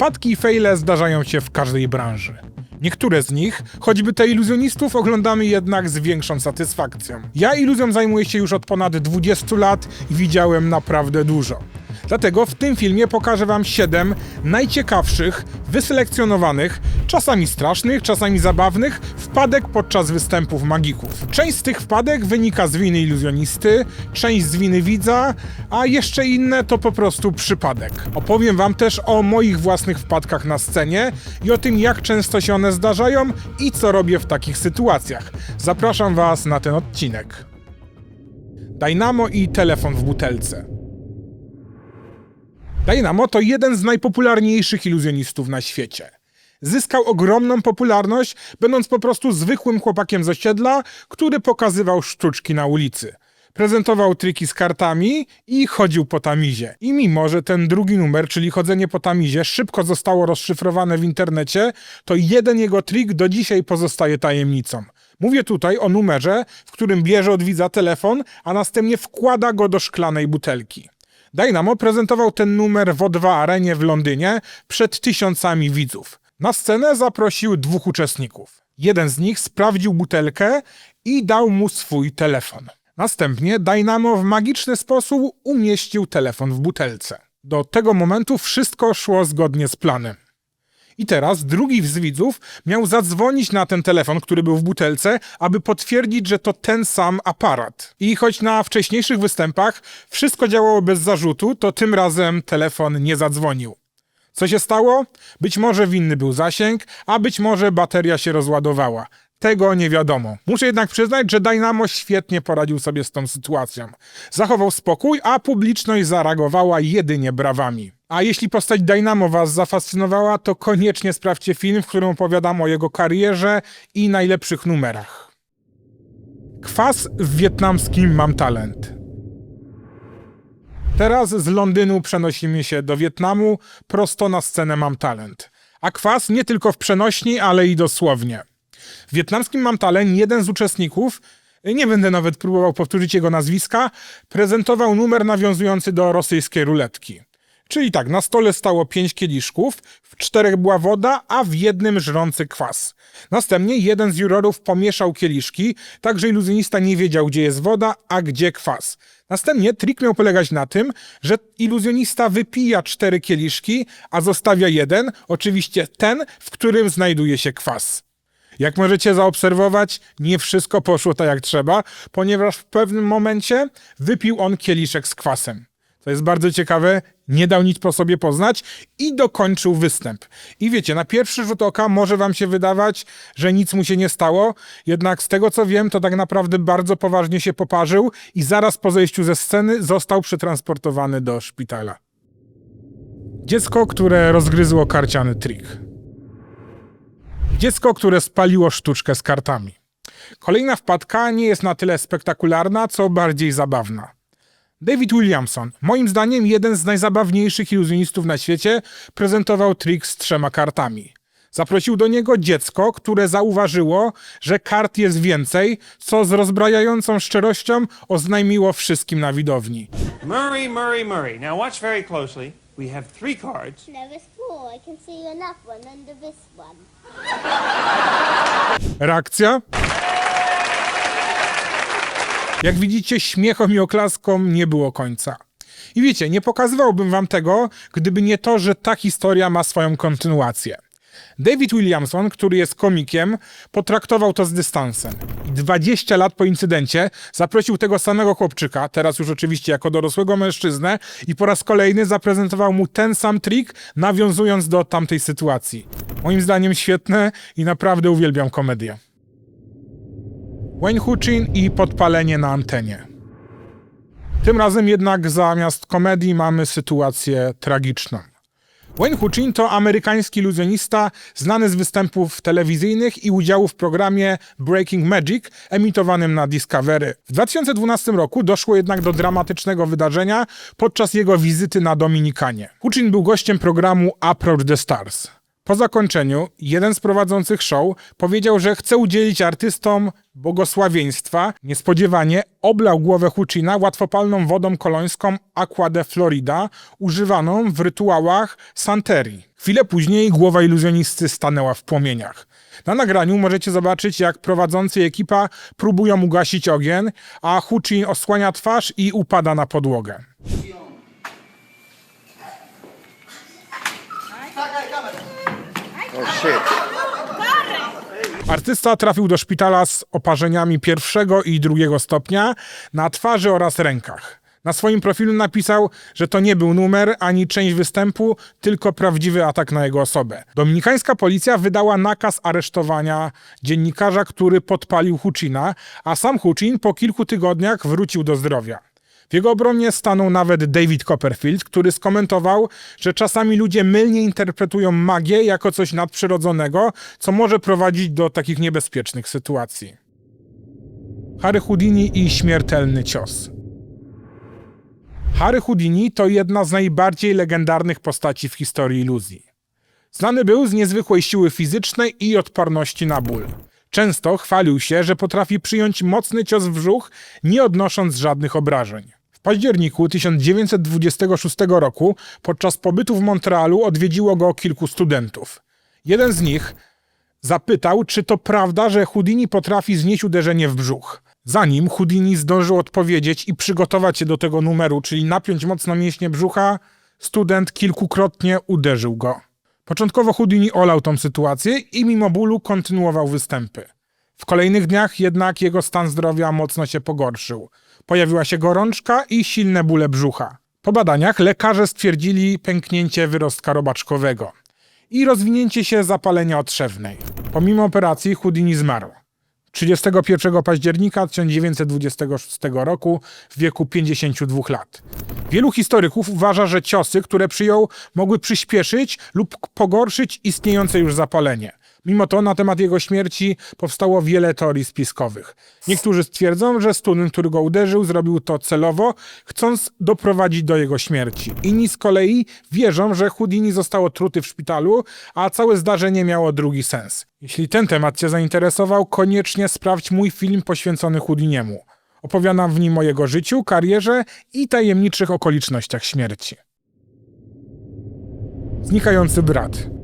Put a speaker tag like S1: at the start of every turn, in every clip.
S1: Wpadki i fejle zdarzają się w każdej branży. Niektóre z nich, choćby te iluzjonistów, oglądamy jednak z większą satysfakcją. Ja iluzją zajmuję się już od ponad 20 lat i widziałem naprawdę dużo. Dlatego w tym filmie pokażę Wam 7 najciekawszych, wyselekcjonowanych, czasami strasznych, czasami zabawnych wpadek podczas występów magików. Część z tych wpadek wynika z winy iluzjonisty, część z winy widza, a jeszcze inne to po prostu przypadek. Opowiem Wam też o moich własnych wpadkach na scenie i o tym, jak często się one zdarzają i co robię w takich sytuacjach. Zapraszam Was na ten odcinek. Dynamo i telefon w butelce. Dynamo to jeden z najpopularniejszych iluzjonistów na świecie. Zyskał ogromną popularność, będąc po prostu zwykłym chłopakiem z osiedla, który pokazywał sztuczki na ulicy. Prezentował triki z kartami i chodził po tamizie. I mimo, że ten drugi numer, czyli chodzenie po tamizie, szybko zostało rozszyfrowane w internecie, to jeden jego trik do dzisiaj pozostaje tajemnicą. Mówię tutaj o numerze, w którym bierze od widza telefon, a następnie wkłada go do szklanej butelki. Dynamo prezentował ten numer w O2 Arenie w Londynie przed tysiącami widzów. Na scenę zaprosił dwóch uczestników. Jeden z nich sprawdził butelkę i dał mu swój telefon. Następnie Dynamo w magiczny sposób umieścił telefon w butelce. Do tego momentu wszystko szło zgodnie z planem. I teraz drugi z widzów miał zadzwonić na ten telefon, który był w butelce, aby potwierdzić, że to ten sam aparat. I choć na wcześniejszych występach wszystko działało bez zarzutu, to tym razem telefon nie zadzwonił. Co się stało? Być może winny był zasięg, a być może bateria się rozładowała. Tego nie wiadomo. Muszę jednak przyznać, że Dynamo świetnie poradził sobie z tą sytuacją. Zachował spokój, a publiczność zareagowała jedynie brawami. A jeśli postać Dynamo was zafascynowała, to koniecznie sprawdźcie film, w którym opowiadam o jego karierze i najlepszych numerach. Kwas w wietnamskim Mam Talent. Teraz z Londynu przenosimy się do Wietnamu, prosto na scenę Mam Talent. A kwas nie tylko w przenośni, ale i dosłownie. W wietnamskim Mam Talent jeden z uczestników, nie będę nawet próbował powtórzyć jego nazwiska, prezentował numer nawiązujący do rosyjskiej ruletki. Czyli tak, na stole stało pięć kieliszków, w czterech była woda, a w jednym żrący kwas. Następnie jeden z jurorów pomieszał kieliszki, tak że iluzjonista nie wiedział, gdzie jest woda, a gdzie kwas. Następnie trik miał polegać na tym, że iluzjonista wypija cztery kieliszki, a zostawia jeden, oczywiście ten, w którym znajduje się kwas. Jak możecie zaobserwować, nie wszystko poszło tak jak trzeba, ponieważ w pewnym momencie wypił on kieliszek z kwasem. To jest bardzo ciekawe, nie dał nic po sobie poznać i dokończył występ. I wiecie, na pierwszy rzut oka może wam się wydawać, że nic mu się nie stało, jednak z tego co wiem, to tak naprawdę bardzo poważnie się poparzył i zaraz po zejściu ze sceny został przetransportowany do szpitala. Dziecko, które rozgryzło karciany trik. Dziecko, które spaliło sztuczkę z kartami. Kolejna wpadka nie jest na tyle spektakularna, co bardziej zabawna. David Williamson, moim zdaniem jeden z najzabawniejszych iluzjonistów na świecie, prezentował trik z trzema kartami. Zaprosił do niego dziecko, które zauważyło, że kart jest więcej, co z rozbrajającą szczerością oznajmiło wszystkim na widowni.
S2: Murray, Murray, Murray. Now watch very closely. We have three cards.
S3: No, there's four. I can see enough one under this one.
S1: Reakcja? Jak widzicie, śmiechom i oklaskom nie było końca. I wiecie, nie pokazywałbym wam tego, gdyby nie to, że ta historia ma swoją kontynuację. David Williamson, który jest komikiem, potraktował to z dystansem. I 20 lat po incydencie zaprosił tego samego chłopczyka, teraz już oczywiście jako dorosłego mężczyznę, i po raz kolejny zaprezentował mu ten sam trik, nawiązując do tamtej sytuacji. Moim zdaniem świetne i naprawdę uwielbiam komedię. Wayne Huchin i podpalenie na antenie. Tym razem jednak zamiast komedii mamy sytuację tragiczną. Wayne Huchin to amerykański iluzjonista znany z występów telewizyjnych i udziału w programie Breaking Magic emitowanym na Discovery. W 2012 roku doszło jednak do dramatycznego wydarzenia podczas jego wizyty na Dominikanie. Huchin był gościem programu Approach the Stars. Po zakończeniu jeden z prowadzących show powiedział, że chce udzielić artystom błogosławieństwa. Niespodziewanie oblał głowę Hucina łatwopalną wodą kolońską Aqua de Florida, używaną w rytuałach Santerii. Chwilę później głowa iluzjonisty stanęła w płomieniach. Na nagraniu możecie zobaczyć, jak prowadzący ekipa próbują ugasić ogień, a Hucin osłania twarz i upada na podłogę.
S4: Shit.
S1: Artysta trafił do szpitala z oparzeniami pierwszego i drugiego stopnia na twarzy oraz rękach. Na swoim profilu napisał, że to nie był numer ani część występu, tylko prawdziwy atak na jego osobę. Dominikańska policja wydała nakaz aresztowania dziennikarza, który podpalił Hucina, a sam Hucin po kilku tygodniach wrócił do zdrowia. W jego obronie stanął nawet David Copperfield, który skomentował, że czasami ludzie mylnie interpretują magię jako coś nadprzyrodzonego, co może prowadzić do takich niebezpiecznych sytuacji. Harry Houdini i śmiertelny cios. Harry Houdini to jedna z najbardziej legendarnych postaci w historii iluzji. Znany był z niezwykłej siły fizycznej i odporności na ból. Często chwalił się, że potrafi przyjąć mocny cios w brzuch, nie odnosząc żadnych obrażeń. W październiku 1926 roku podczas pobytu w Montrealu odwiedziło go kilku studentów. Jeden z nich zapytał, czy to prawda, że Houdini potrafi znieść uderzenie w brzuch. Zanim Houdini zdążył odpowiedzieć i przygotować się do tego numeru, czyli napiąć mocno mięśnie brzucha, student kilkukrotnie uderzył go. Początkowo Houdini olał tą sytuację i mimo bólu kontynuował występy. W kolejnych dniach jednak jego stan zdrowia mocno się pogorszył. Pojawiła się gorączka i silne bóle brzucha. Po badaniach lekarze stwierdzili pęknięcie wyrostka robaczkowego i rozwinięcie się zapalenia otrzewnej. Pomimo operacji Houdini zmarł. 31 października 1926 roku w wieku 52 lat. Wielu historyków uważa, że ciosy, które przyjął, mogły przyspieszyć lub pogorszyć istniejące już zapalenie. Mimo to na temat jego śmierci powstało wiele teorii spiskowych. Niektórzy stwierdzą, że student, który go uderzył, zrobił to celowo, chcąc doprowadzić do jego śmierci. Inni z kolei wierzą, że Houdini został otruty w szpitalu, a całe zdarzenie miało drugi sens. Jeśli ten temat Cię zainteresował, koniecznie sprawdź mój film poświęcony Houdiniemu. Opowiadam w nim o jego życiu, karierze i tajemniczych okolicznościach śmierci. Znikający brat.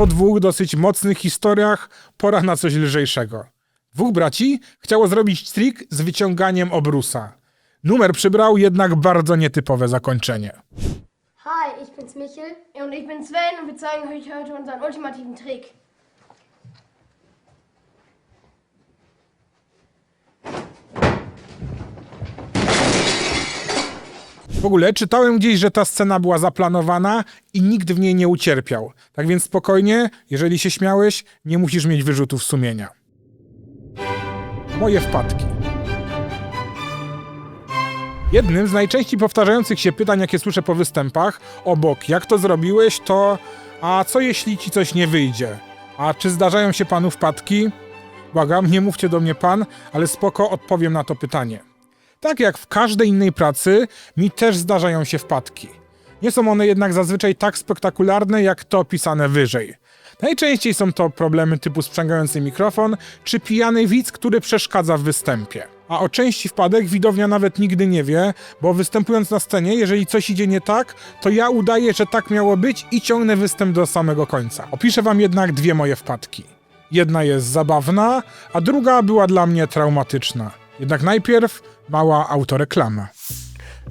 S1: Po dwóch dosyć mocnych historiach pora na coś lżejszego. Dwóch braci chciało zrobić trik z wyciąganiem obrusa. Numer przybrał jednak bardzo nietypowe zakończenie.
S5: Hi, ich bin's Michel und ich bin Sven und wir zeigen euch heute unseren ultimativen Trick.
S1: W ogóle czytałem gdzieś, że ta scena była zaplanowana i nikt w niej nie ucierpiał. Tak więc spokojnie, jeżeli się śmiałeś, nie musisz mieć wyrzutów sumienia. Moje wpadki. Jednym z najczęściej powtarzających się pytań, jakie słyszę po występach, obok jak to zrobiłeś, to a co jeśli ci coś nie wyjdzie? A czy zdarzają się panu wpadki? Błagam, nie mówcie do mnie pan, ale spoko odpowiem na to pytanie. Tak jak w każdej innej pracy, mi też zdarzają się wpadki. Nie są one jednak zazwyczaj tak spektakularne, jak to opisane wyżej. Najczęściej są to problemy typu sprzęgający mikrofon, czy pijany widz, który przeszkadza w występie. A o części wpadek widownia nawet nigdy nie wie, bo występując na scenie, jeżeli coś idzie nie tak, to ja udaję, że tak miało być i ciągnę występ do samego końca. Opiszę wam jednak dwie moje wpadki. Jedna jest zabawna, a druga była dla mnie traumatyczna. Jednak najpierw mała autoreklama.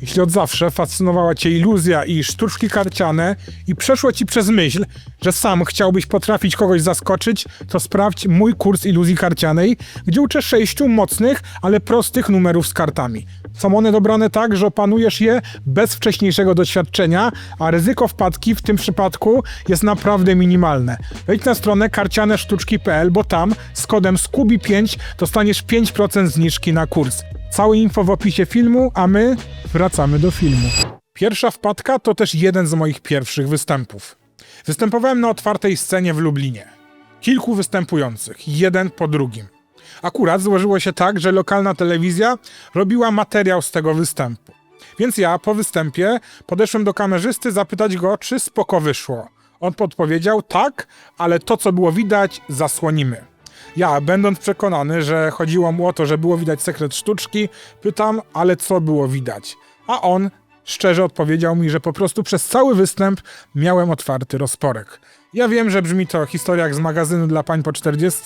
S1: Jeśli od zawsze fascynowała Cię iluzja i sztuczki karciane i przeszło Ci przez myśl, że sam chciałbyś potrafić kogoś zaskoczyć, to sprawdź mój kurs iluzji karcianej, gdzie uczę sześciu mocnych, ale prostych numerów z kartami. Są one dobrane tak, że opanujesz je bez wcześniejszego doświadczenia, a ryzyko wpadki w tym przypadku jest naprawdę minimalne. Wejdź na stronę karcianesztuczki.pl, bo tam z kodem SKUBI5 dostaniesz 5% zniżki na kurs. Całe info w opisie filmu, a my wracamy do filmu. Pierwsza wpadka to też jeden z moich pierwszych występów. Występowałem na otwartej scenie w Lublinie. Kilku występujących, jeden po drugim. Akurat złożyło się tak, że lokalna telewizja robiła materiał z tego występu. Więc ja po występie podeszłem do kamerzysty zapytać go, czy spoko wyszło. On podpowiedział, tak, ale to, co było widać, zasłonimy. Ja, będąc przekonany, że chodziło mu o to, że było widać sekret sztuczki, pytam, ale co było widać? A on szczerze odpowiedział mi, że po prostu przez cały występ miałem otwarty rozporek. Ja wiem, że brzmi to historia jak z magazynu dla pań po 40,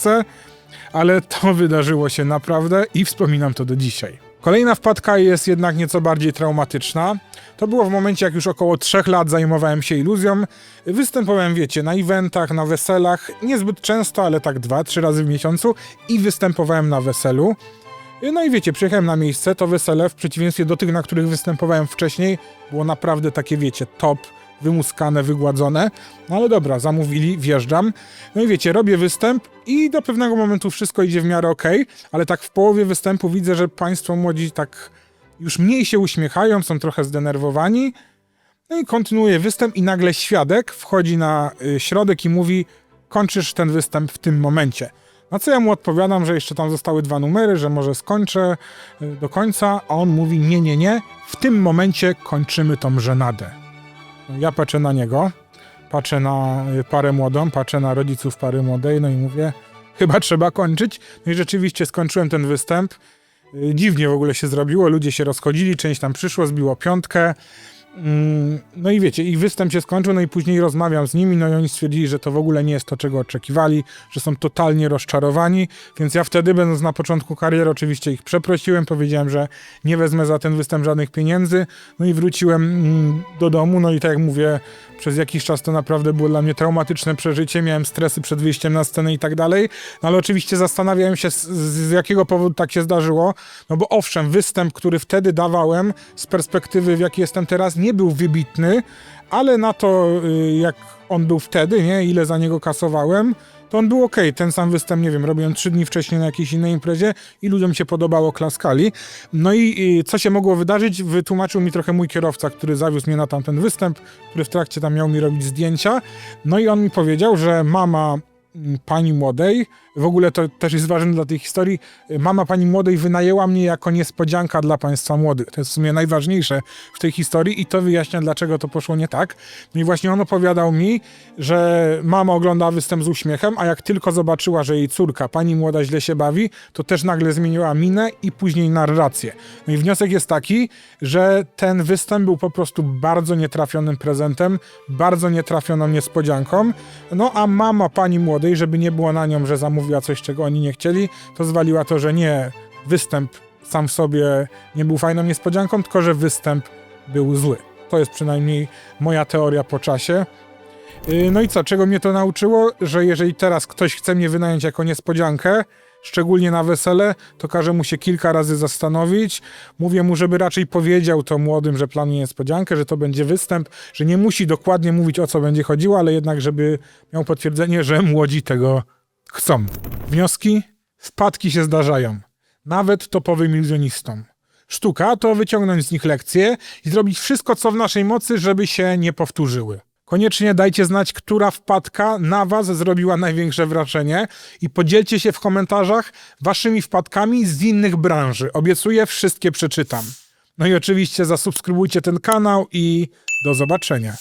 S1: ale to wydarzyło się naprawdę i wspominam to do dzisiaj. Kolejna wpadka jest jednak nieco bardziej traumatyczna. To było w momencie, jak już około trzech lat zajmowałem się iluzją. Występowałem, wiecie, na eventach, na weselach, niezbyt często, ale tak dwa, trzy razy w miesiącu i występowałem na weselu. No i wiecie, przyjechałem na miejsce, to wesele, w przeciwieństwie do tych, na których występowałem wcześniej, było naprawdę takie, wiecie, top, wymuskane, wygładzone. No ale dobra, zamówili, wjeżdżam. No i wiecie, robię występ i do pewnego momentu wszystko idzie w miarę okej, ale tak w połowie występu widzę, że państwo młodzi tak już mniej się uśmiechają, są trochę zdenerwowani. No i kontynuuję występ i nagle świadek wchodzi na y, środek i mówi kończysz ten występ w tym momencie. Na co ja mu odpowiadam, że jeszcze tam zostały dwa numery, że może skończę y, do końca, a on mówi nie, nie, nie, w tym momencie kończymy tą żenadę. Ja patrzę na niego, patrzę na y, parę młodą, patrzę na rodziców pary młodej, no i mówię, chyba trzeba kończyć. No i rzeczywiście skończyłem ten występ. Y, Dziwnie w ogóle się zrobiło, ludzie się rozchodzili, część tam przyszło, zbiło piątkę. Mm, No i wiecie, i występ się skończył, no i później rozmawiam z nimi, no i oni stwierdzili, że to w ogóle nie jest to, czego oczekiwali, że są totalnie rozczarowani, więc ja wtedy, będąc na początku kariery, oczywiście ich przeprosiłem, powiedziałem, że nie wezmę za ten występ żadnych pieniędzy, no i wróciłem mm, do domu, no i tak jak mówię, przez jakiś czas to naprawdę było dla mnie traumatyczne przeżycie, miałem stresy przed wyjściem na scenę i tak dalej, no ale oczywiście zastanawiałem się, z, z jakiego powodu tak się zdarzyło, no bo owszem, występ, który wtedy dawałem, z perspektywy, w jakiej jestem teraz, nie był wybitny, ale na to, y, jak on był wtedy, nie, ile za niego kasowałem, to on był ok. Ten sam występ, nie wiem, robiłem trzy dni wcześniej na jakiejś innej imprezie i ludziom się podobało, klaskali. No i, i co się mogło wydarzyć, wytłumaczył mi trochę mój kierowca, który zawiózł mnie na tamten występ, który w trakcie tam miał mi robić zdjęcia. No i on mi powiedział, że mama mm, pani młodej, w ogóle to też jest ważne dla tej historii, mama pani młodej wynajęła mnie jako niespodzianka dla państwa młodych. To jest w sumie najważniejsze w tej historii i to wyjaśnia, dlaczego to poszło nie tak. No i właśnie on opowiadał mi, że mama ogląda występ z uśmiechem, a jak tylko zobaczyła, że jej córka, pani młoda, źle się bawi, to też nagle zmieniła minę i później narrację. No i wniosek jest taki, że ten występ był po prostu bardzo nietrafionym prezentem, bardzo nietrafioną niespodzianką. No a mama pani młodej, żeby nie było na nią, że zamówiła coś, czego oni nie chcieli, to zwaliła to, że nie, występ sam w sobie nie był fajną niespodzianką, tylko że występ był zły. To jest przynajmniej moja teoria po czasie. Yy, No i co, czego mnie to nauczyło? Że jeżeli teraz ktoś chce mnie wynająć jako niespodziankę, szczególnie na wesele, to każe mu się kilka razy zastanowić. Mówię mu, żeby raczej powiedział to młodym, że planuje niespodziankę, że to będzie występ, że nie musi dokładnie mówić o co będzie chodziło, ale jednak, żeby miał potwierdzenie, że młodzi tego chcą. Wnioski? Wpadki się zdarzają. Nawet topowym iluzjonistom. Sztuka to wyciągnąć z nich lekcje i zrobić wszystko, co w naszej mocy, żeby się nie powtórzyły. Koniecznie dajcie znać, która wpadka na Was zrobiła największe wrażenie i podzielcie się w komentarzach waszymi wpadkami z innych branży. Obiecuję, wszystkie przeczytam. No i oczywiście zasubskrybujcie ten kanał i do zobaczenia.